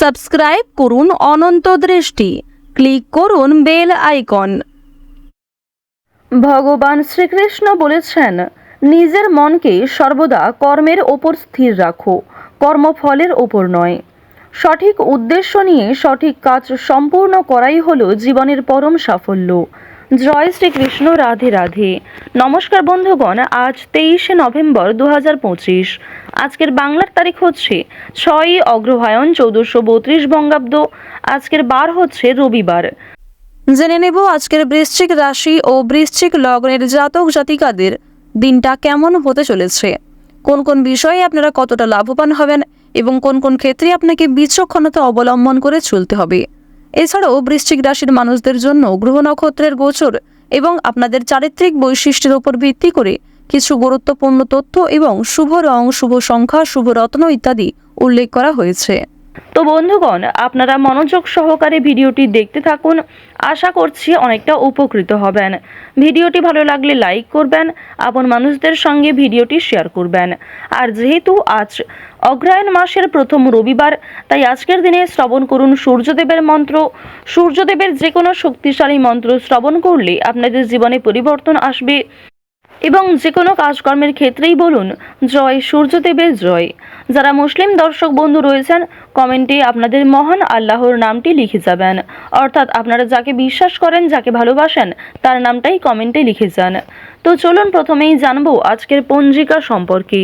Subscribe করুন অনন্ত দৃষ্টি। Click করুন বেল আইকন। ভগবান শ্রীকৃষ্ণ বলেছেন, নিজের মনকে সর্বদা কর্মের ওপর স্থির রাখো, কর্মফলের ওপর নয়। সঠিক উদ্দেশ্য নিয়ে সঠিক কাজ সম্পূর্ণ করাই হলো জীবনের পরম সাফল্য। জয় শ্রীকৃষ্ণ, রাধে রাধে। নমস্কার বন্ধুগণ, আজ তেইশে নভেম্বর দু পঁচিশ। আজকের বাংলার তারিখ হচ্ছে ছয়ই অগ্রহায়ণ চৌদ্দশো বত্রিশ বঙ্গাব্দ। আজকের বার হচ্ছে রবিবার। জেনে নেব আজকের বৃশ্চিক রাশি ও বৃশ্চিক লগ্নের জাতক জাতিকাদের দিনটা কেমন হতে চলেছে। কোন কোন বিষয়ে আপনারা কতটা লাভবান হবেন এবং কোন কোন ক্ষেত্রে আপনাকে বিচক্ষণতা অবলম্বন করে চলতে হবে। এছাড়াও বৃশ্চিক রাশির মানুষদের জন্য গ্রহ নক্ষত্রের গোচর এবং আপনাদের চারিত্রিক বৈশিষ্ট্যের উপর ভিত্তি করে কিছু গুরুত্বপূর্ণ তথ্য এবং শুভ রং, শুভ সংখ্যা, শুভ রত্ন ইত্যাদি উল্লেখ করা হয়েছে। তো বন্ধুগণ, আপনারা মনোযোগ সহকারে ভিডিওটি দেখতে থাকুন। আশা করছি অনেকটা উপকৃত হবেন। ভিডিওটি ভালো লাগলে লাইক করবেন, আপন মানুষদের সঙ্গে ভিডিওটি শেয়ার করবেন। আর যেহেতু আজ অগ্রায়ণ মাসের প্রথম রবিবার। তাই আজকের দিনে শ্রবণ করুন সূর্যদেবের মন্ত্র। সূর্যদেবের যে কোনো শক্তিশালী মন্ত্র শ্রবণ করলে আপনাদের জীবনে পরিবর্তন আসবে। এবং যে কোনো কাজকর্মের ক্ষেত্রেই বলুন, জয় সূর্যদেবের জয়। যারা মুসলিম দর্শক বন্ধু রয়েছেন, কমেন্টে আপনাদের মহান আল্লাহর নামটি লিখে যাবেন। অর্থাৎ আপনারা যাকে বিশ্বাস করেন, যাকে ভালোবাসেন, তার নামটাই কমেন্টে লিখে যান। তো চলুন প্রথমেই জানব আজকের পঞ্জিকা সম্পর্কে।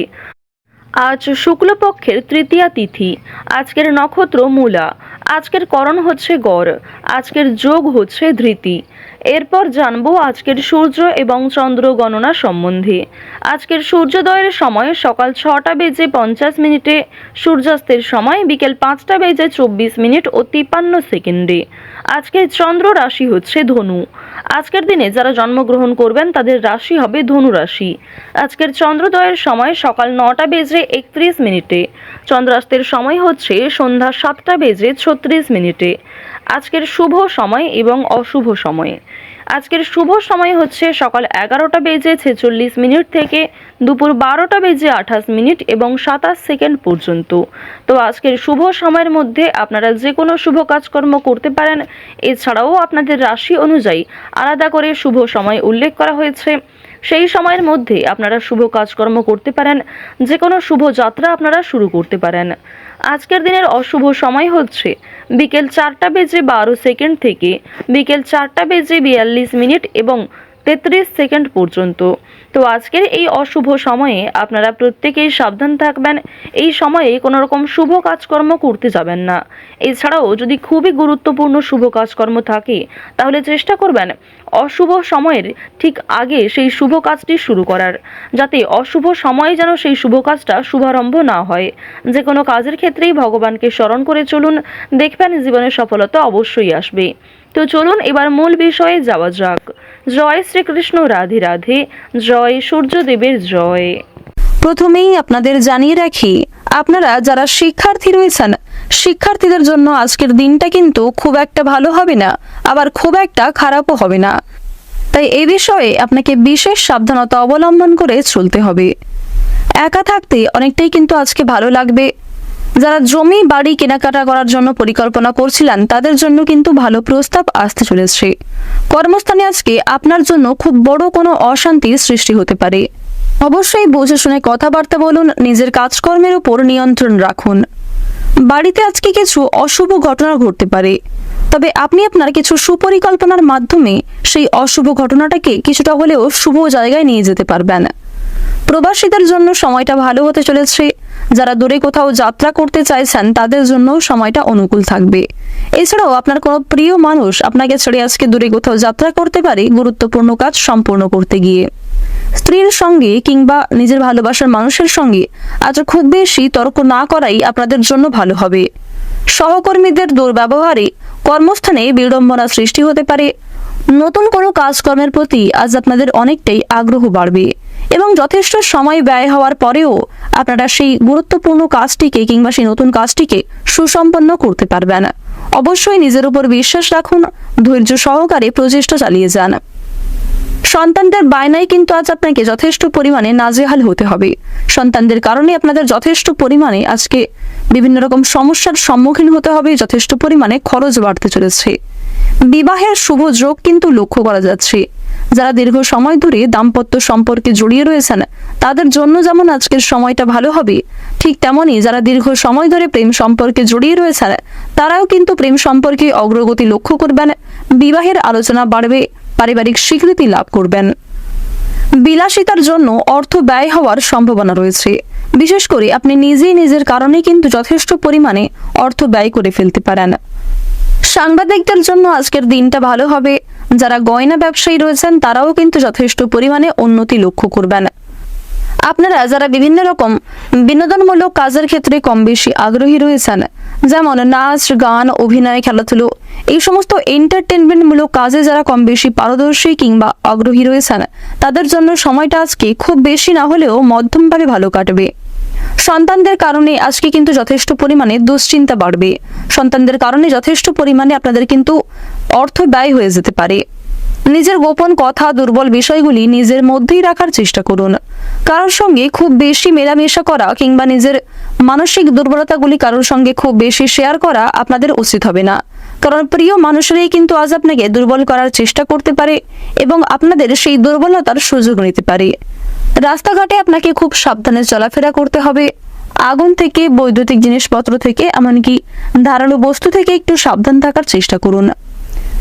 আজ শুক্লপক্ষের তৃতীয়া তিথি। আজকের নক্ষত্র মূলা। আজকের করণ হচ্ছে গড়। আজকের যোগ হচ্ছে ধৃতি। এরপর জানব আজকের সূর্য এবং চন্দ্র গণনা সম্বন্ধে। আজকের সূর্যোদয়ের সময় সকাল ছটা বেজে পঞ্চাশ মিনিটে, সূর্যাস্তের সময় বিকেল পাঁচটা বেজে চব্বিশ মিনিট ও তিপ্পান্ন সেকেন্ডে। আজকের চন্দ্র রাশি হচ্ছে ধনু। আজকের দিনে যারা জন্মগ্রহণ করবেন, তাদের রাশি হবে ধনু রাশি আজকের চন্দ্রোদয়ের সময় সকাল নটা বেজে একত্রিশ মিনিটে। চন্দ্রাস্তের সময় হচ্ছে সন্ধ্যা সাতটা বেজে ছত্রিশ মিনিটে। আজকের শুভ সময় এবং অশুভ সময়। আজকের শুভ সময় হচ্ছে সকাল এগারোটা বেজে ছেচল্লিশ মিনিট থেকে দুপুর বারোটা বেজে আঠাশ মিনিট এবং সাতাশ সেকেন্ড পর্যন্ত। তো আজকের শুভ সময়ের মধ্যে আপনারা যে কোনো শুভ কাজকর্ম করতে পারেন। এছাড়াও আপনাদের রাশি অনুযায়ী আলাদা করে শুভ সময় উল্লেখ করা হয়েছে। সেই সময়ের মধ্যে আপনারা শুভ কাজকর্ম করতে পারেন যে কোনো শুভ যাত্রা আপনারা শুরু করতে পারেন। আজকের দিনের অশুভ সময় হচ্ছে বিকেল চারটা বেজে বারো সেকেন্ড থেকে বিকেল চারটা বেজে বিয়াল্লিশ মিনিট এবং তেত্রিশ সেকেন্ড পর্যন্ত। তো আজকের এই অশুভ সময়ে আপনারা প্রত্যেকেই সাবধান থাকবেন। এই সময়ে কোনো রকম শুভ কাজকর্ম করতে যাবেন না। এছাড়াও যদি খুবই গুরুত্বপূর্ণ শুভ কাজকর্ম থাকে, তাহলে চেষ্টা করবেন অশুভ সময়ের ঠিক আগে সেই শুভ কাজটি শুরু করার। যাতে অশুভ সময়ে যেন সেই শুভ কাজটা শুভারম্ভ না হয়। যে কোনো কাজের ক্ষেত্রেই ভগবানকে স্মরণ করে চলুন। দেখবেন জীবনের সফলতা অবশ্যই আসবে। তো চলুন এবার মূল বিষয়ে যাওয়া যাক। জয় শ্রীকৃষ্ণ, রাধে রাধে। জয় সূর্যদেবের জয়। প্রথমেই আপনাদের জানিয়ে রাখি, আপনারা যারা শিক্ষার্থী রয়েছেন, শিক্ষার্থীদের জন্য আজকের দিনটা কিন্তু খুব একটা ভালো হবে না, আবার খুব একটা খারাপও হবে না। তাই এই বিষয়ে আপনাকে বিশেষ সাবধানতা অবলম্বন করে চলতে হবে। একা থাকতে অনেকটাই কিন্তু আজকে ভালো লাগবে। যারা জমি, বাড়ি কেনাকাটা করার জন্য পরিকল্পনা করছিলেন, তাদের জন্য কিন্তু ভালো প্রস্তাব আসতে চলেছে। কর্মস্থানে আজকে আপনার জন্য খুব বড় কোনো অশান্তির সৃষ্টি হতে পারে। অবশ্যই বুঝে শুনে কথাবার্তা বলুন, নিজের কাজকর্মের উপর নিয়ন্ত্রণ রাখুন। বাড়িতে আজকে কিছু অশুভ ঘটনা ঘটতে পারে। তবে আপনি আপনার কিছু সুপরিকল্পনার মাধ্যমে সেই অশুভ ঘটনাটাকে কিছুটা হলেও শুভ জায়গায় নিয়ে যেতে পারবেন। প্রবাসীদের জন্য সময়টা ভালো হতে চলেছে। যারা দূরে কোথাও যাত্রা করতে চাইছেন, তাদের জন্য সময়টা অনুকূল থাকবে। এছাড়াও আপনার কোনো প্রিয় মানুষ আপনাকে ছেড়ে আজকে দূরে কোথাও যাত্রা করতে পারে, গুরুত্বপূর্ণ কাজ সম্পূর্ণ করতে গিয়ে। স্ত্রীর সঙ্গে কিংবা নিজের ভালোবাসার মানুষের সঙ্গে আজ খুব বেশি তর্ক না করাই আপনাদের জন্য ভালো হবে। সহকর্মীদের দুর্ব্যবহারে কর্মস্থানে বিড়ম্বনা সৃষ্টি হতে পারে। নতুন কোনো কাজকর্মের প্রতি আজ আপনাদের অনেকটাই আগ্রহ বাড়বে এবং যথেষ্ট সময় ব্যয় হওয়ার পরেও আপনারা সেই গুরুত্বপূর্ণ কাজটিকে কিংবা সেই নতুন কাজটিকে সুসম্পন্ন করতে পারবেন। অবশ্যই নিজের উপর বিশ্বাস রাখুন, ধৈর্য সহকারে প্রচেষ্টা চালিয়ে যান। সন্তানদের বায়নায় কিন্তু আজ আপনাকে যথেষ্ট পরিমাণে নাজেহাল হতে হবে। সন্তানদের কারণে আপনাদের যথেষ্ট পরিমাণে আজকে বিভিন্ন রকম সমস্যার সম্মুখীন হতে হবে, যথেষ্ট পরিমাণে খরচ বাড়তে চলেছে। বিবাহের শুভ যোগ কিন্তু লক্ষ্য করা যাচ্ছে। যারা দীর্ঘ সময় ধরে দাম্পত্য সম্পর্কে জড়িয়ে রয়েছেন, তাদের জন্য যেমন আজকের সময়টা ভালো হবে, ঠিক তেমনই যারা দীর্ঘ সময় ধরে প্রেম সম্পর্কে জড়িয়ে রয়েছেন, তারাও কিন্তু প্রেম সম্পর্কে অগ্রগতি লক্ষ্য করবেন, বিবাহের আলোচনা বাড়বে, পারিবারিক স্বীকৃতি লাভ করবেন। বিলাসিতার জন্য অর্থ ব্যয় হওয়ার সম্ভাবনা রয়েছে। বিশেষ করে আপনি নিজেই নিজের কারণে কিন্তু যথেষ্ট পরিমাণে অর্থ ব্যয় করে ফেলতে পারেন। সাংবাদিকদের জন্য আজকের দিনটা ভালো হবে যারা গয়না ব্যবসায়ী রয়েছেন, তারাও কিন্তু যথেষ্ট পরিমাণে উন্নতি লক্ষ্য করবেন। আপনারা যারা বিভিন্ন রকম বিনোদনমূলক কাজের ক্ষেত্রে কম বেশি আগ্রহী রয়েছেন, যেমন নাচ, গান, অভিনয়, খেলাধুলো, এই সমস্ত এন্টারটেনমেন্টমূলক কাজে যারা কম বেশি পারদর্শী কিংবা আগ্রহী রয়েছেন, তাদের জন্য সময়টা আজকে খুব বেশি না হলেও মধ্যমভাবে ভালো কাটবে। সন্তানদের কারণে আজকে কিন্তু যথেষ্ট পরিমাণে দুশ্চিন্তা বাড়বে। সন্তানদের কারণে যথেষ্ট পরিমাণে আপনাদের কিন্তু অর্থ ব্যয় হয়ে যেতে পারে। নিজের গোপন কথা, দুর্বল বিষয়গুলি নিজের মধ্যেই রাখার চেষ্টা করুন। কারোর সঙ্গে খুব বেশি মেলামেশা করা কিংবা নিজের মানসিক দুর্বলতাগুলি কারোর সঙ্গে খুব বেশি শেয়ার করা আপনাদের উচিত হবে না। কারণ প্রিয় মানুষেরাই কিন্তু আজ আপনাকে দুর্বল করার চেষ্টা করতে পারে এবং আপনাদের সেই দুর্বলতার সুযোগ নিতে পারে। রাস্তাঘাটে আপনাকে খুব সাবধানে চলাফেরা করতে হবে। আগুন থেকে, বৈদ্যুতিক জিনিসপত্র থেকে, এমনকি ধারালো বস্তু থেকে একটু সাবধান থাকার চেষ্টা করুন।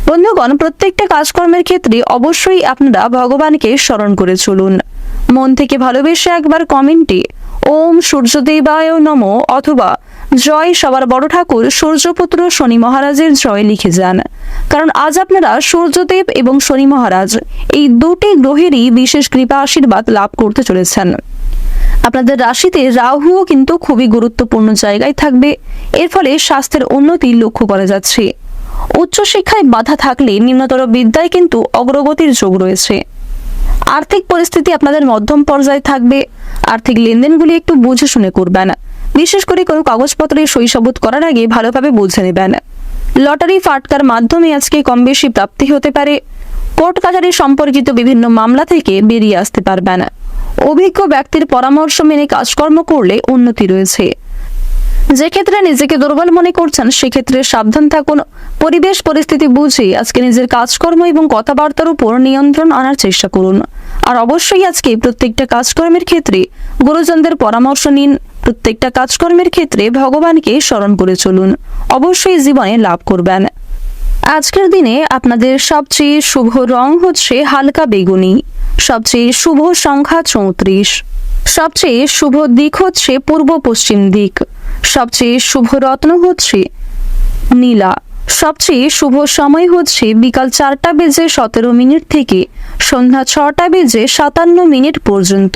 বন্ধুগণ, প্রত্যেকটা কাজকর্মের ক্ষেত্রে অবশ্যই আপনারা ভগবানকে স্মরণ করে চলুন। মন থেকে ভালোবেসে একবার কমেন্টে, ওম সূর্যদেবায় নম অথবা জয় সবার বড় ঠাকুর, সূর্যপুত্র শনি মহারাজের জয় লিখে যান। কারণ আজ আপনারা সূর্যদেব এবং শনি মহারাজ, এই দুটি গ্রহেরই বিশেষ কৃপা আশীর্বাদ লাভ করতে চলেছেন। আপনাদের রাশিতে রাহুও কিন্তু খুবই গুরুত্বপূর্ণ জায়গায় থাকবে। এর ফলে স্বাস্থ্যের উন্নতি লক্ষ্য করা যাচ্ছে। উচ্চশিক্ষায় বাধা থাকলে নিম্নতর বিদ্যায় কিন্তু অগ্রগতির যোগ রয়েছে। আর্থিক পরিস্থিতি আপনাদের মধ্যম পর্যায়ে থাকবে। আর্থিক লেনদেনগুলি একটু বুঝে শুনে করবেন। বিশেষ করে কোনো কাগজপত্রে সই সাবুত করার আগে ভালোভাবে বুঝে নেবেন। লটারি ফাটকার মাধ্যমে আজকে কম বেশি প্রাপ্তি হতে পারে। কোর্ট কাছারি সম্পর্কিত বিভিন্ন মামলা থেকে বেরিয়ে আসতে পারবেন। অভিজ্ঞ ব্যক্তির পরামর্শ মেনে কাজকর্ম করলে উন্নতি রয়েছে। যে ক্ষেত্রে নিজেকে দুর্বল মনে করছেন, সেক্ষেত্রে সাবধান থাকুন। পরিবেশ পরিস্থিতি বুঝে আজকে নিজের কাজকর্ম এবং কথাবার্তার উপর নিয়ন্ত্রণ আনার চেষ্টা করুন। আর অবশ্যই আজকে প্রত্যেকটা কাজকর্মের ক্ষেত্রে গুরুজনদের পরামর্শ নিন। প্রত্যেকটা কাজকর্মের ক্ষেত্রে ভগবানকে স্মরণ করে চলুন। অবশ্যই জীবনে লাভ করবেন। আজকের দিনে আপনাদের সবচেয়ে শুভ রং হচ্ছে হালকা বেগুনি, সবচেয়ে শুভ সংখ্যা চৌত্রিশ, সবচেয়ে শুভ দিক হচ্ছে পূর্ব পশ্চিম দিক, সবচেয়ে শুভ রত্ন হচ্ছে নীলা, সবচেয়ে শুভ সময় হচ্ছে বিকাল চারটা বেজে সতেরো মিনিট থেকে সন্ধ্যা ছটা বেজে সাতান্ন মিনিট পর্যন্ত।